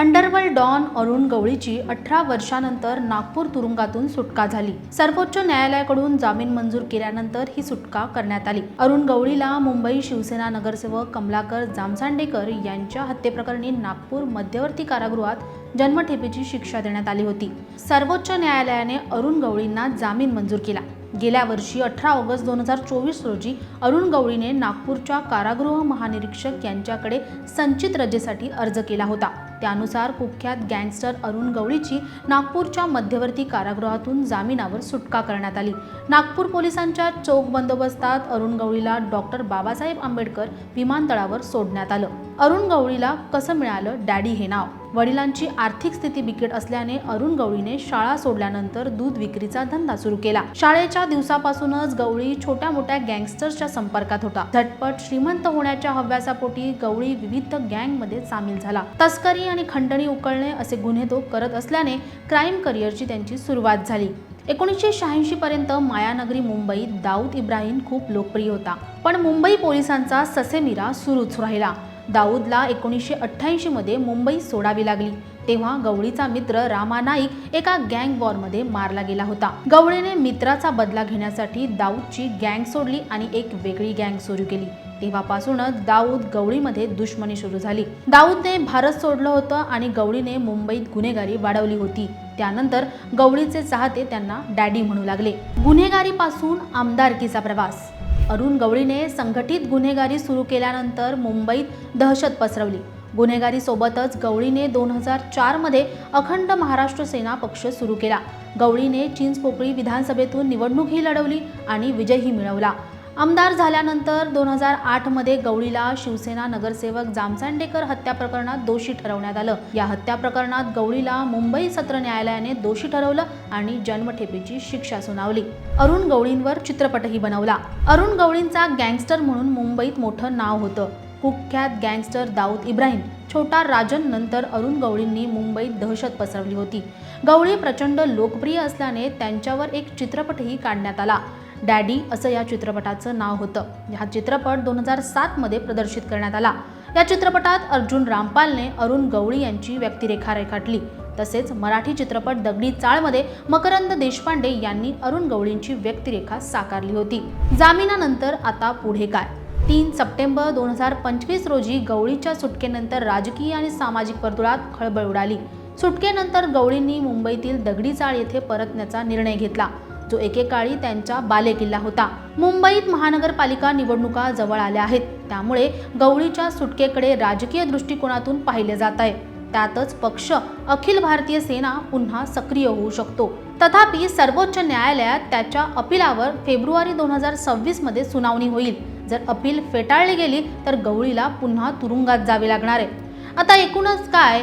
Underworld don Arun गवळीची अठरा वर्षानंतर नागपूर तुरुंगातून सुटका झाली. सर्वोच्च न्यायालयाकडून जामीन मंजूर केल्यानंतर ही सुटका करण्यात आली. अरुण गवळीला मुंबई शिवसेना नगरसेवक कमलाकर जामसांडेकर यांच्या हत्येप्रकरणी नागपूर मध्यवर्ती कारागृहात जन्मठेपेची शिक्षा देण्यात आली होती. सर्वोच्च न्यायालयाने अरुण गवळींना जामीन मंजूर केला. गेल्या वर्षी अठरा ऑगस्ट दोन हजार चोवीस रोजी अरुण गवळीने नागपूरच्या कारागृह महानिरीक्षक यांच्याकडे संचित रजेसाठी अर्ज केला होता. त्यानुसार कुख्यात गँगस्टर अरुण गवळीची नागपूरच्या मध्यवर्ती कारागृहातून जामिनावर सुटका करण्यात आली. नागपूर पोलिसांच्या चोख बंदोबस्तात अरुण गवळीला डॉक्टर बाबासाहेब आंबेडकर विमानतळावर सोडण्यात आलं. अरुण गवळीला कसं मिळालं डॅडी हे नाव? वडिलांची आर्थिक स्थिती बिकट असल्याने अरुण गवळीने शाळा सोडल्यानंतर दूध विक्रीचा धंदा सुरू केला. शाळेच्या दिवसापासूनच गवळी छोट्या मोठ्या गँगस्टर्सच्या संपर्कात होता. झटपट श्रीमंत होण्याच्या हव्यासापोटी गवळी विविध गँगमध्ये सामील झाला. तस्करी आणि खंडणी उकळणे असे गुन्हे तो करत असल्याने क्राईम करिअरची त्यांची सुरुवात झाली. एकोणीसशे शहाऐंशी पर्यंत मायानगरी मुंबईत दाऊद इब्राहिम खूप लोकप्रिय होता. पण मुंबई पोलिसांचा ससेमिरा सुरूच राहिला. दाऊदला एकोणीसशे अठ्ठ्याऐंशीमध्ये मुंबई सोडावी लागली. तेव्हा गवळीचा मित्र रामा नाईक एका गँग वॉरमध्ये मारला गेला होता. गवळीने मित्राचा बदला घेण्यासाठी दाऊदची गँग सोडली आणि एक वेगळी गँग सुरू केली. तेव्हापासूनच दाऊद गवळीमध्ये दुश्मनी सुरू झाली. दाऊदने भारत सोडलं होतं आणि गवळीने मुंबईत गुन्हेगारी वाढवली होती. त्यानंतर गवळीचे चाहते त्यांना डॅडी म्हणू लागले. गुन्हेगारीपासून आमदारकीचा प्रवास अरुण गवळीने संघटित गुन्हेगारी सुरू केल्यानंतर मुंबईत दहशत पसरवली. गुन्हेगारीसोबतच गवळीने दोन हजार चारमध्ये अखंड महाराष्ट्र सेना पक्ष सुरू केला. गवळीने चिंचपोकळी विधानसभेतून निवडणूकही लढवली आणि विजयही मिळवला. आमदार झाल्यानंतर दोन हजार आठमध्ये गवळीला शिवसेना नगरसेवक जामसांडेकर हत्या प्रकरणात दोषी ठरवण्यात आलं. या हत्या प्रकरणात गवळीला मुंबई सत्र न्यायालयाने दोषी ठरवलं आणि जन्मठेपेची शिक्षा सुनावली. अरुण गवळींवर चित्रपटही बनवला. अरुण गवळींचा गँगस्टर म्हणून मुंबईत मोठं नाव होतं. कुख्यात गँगस्टर दाऊद इब्राहिम छोटा राजन नंतर अरुण गवळींनी मुंबईत दहशत पसरवली होती. गवळी प्रचंड लोकप्रिय असल्याने त्यांच्यावर एक चित्रपटही काढण्यात आला. डॅडी असं या चित्रपटाचं नाव होतं. हा चित्रपट दोन हजार सातमध्ये प्रदर्शित करण्यात आला. या चित्रपटात अर्जुन रामपालने अरुण गवळी यांची व्यक्तिरेखा रेखाटली. तसेच मराठी चित्रपट दगडी चाळमध्ये मकरंद देशपांडे यांनी अरुण गवळींची व्यक्तिरेखा साकारली होती. जामिनानंतर आता पुढे काय? तीन सप्टेंबर दोन हजार पंचवीस रोजी गवळीच्या सुटकेनंतर राजकीय आणि सामाजिक वर्तुळात खळबळ उडाली. सुटकेनंतर गवळींनी मुंबईतील दगडी चाळ येथे परतण्याचा निर्णय घेतला. जो एकेकाळी त्यांचा बालेकिल्ला होता. मुंबईत महानगरपालिका निवडणुका जवळ आल्या आहेत. त्यामुळे गवळीच्या सुटकेकडे राजकीय दृष्टिकोनातून पाहिले जात आहे. त्यातच पक्ष अखिल भारतीय सेना पुन्हा सक्रिय होऊ शकतो. तथापि सर्वोच्च न्यायालयात त्याच्या अपिलावर फेब्रुवारी दोन हजार सव्वीसमध्ये सुनावणी होईल. जर अपील फेटाळली गेली तर गवळीला पुन्हा तुरुंगात जावे लागणार आहे. आता एकूणच काय?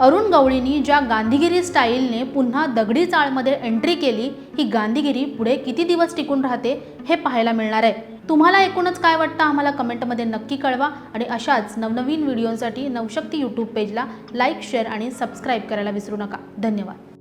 अरुण गवळींनी ज्या गांधीगिरी स्टाईलने पुन्हा दगडी चाळमध्ये एंट्री केली ही गांधीगिरी पुढे किती दिवस टिकून राहते हे पाहायला मिळणार आहे. तुम्हाला एकूणच काय वाटतं आम्हाला कमेंटमध्ये नक्की कळवा आणि अशाच नवनवीन व्हिडिओसाठी नवशक्ती यूट्यूब पेजला लाईक शेअर आणि सबस्क्राईब करायला विसरू नका. धन्यवाद.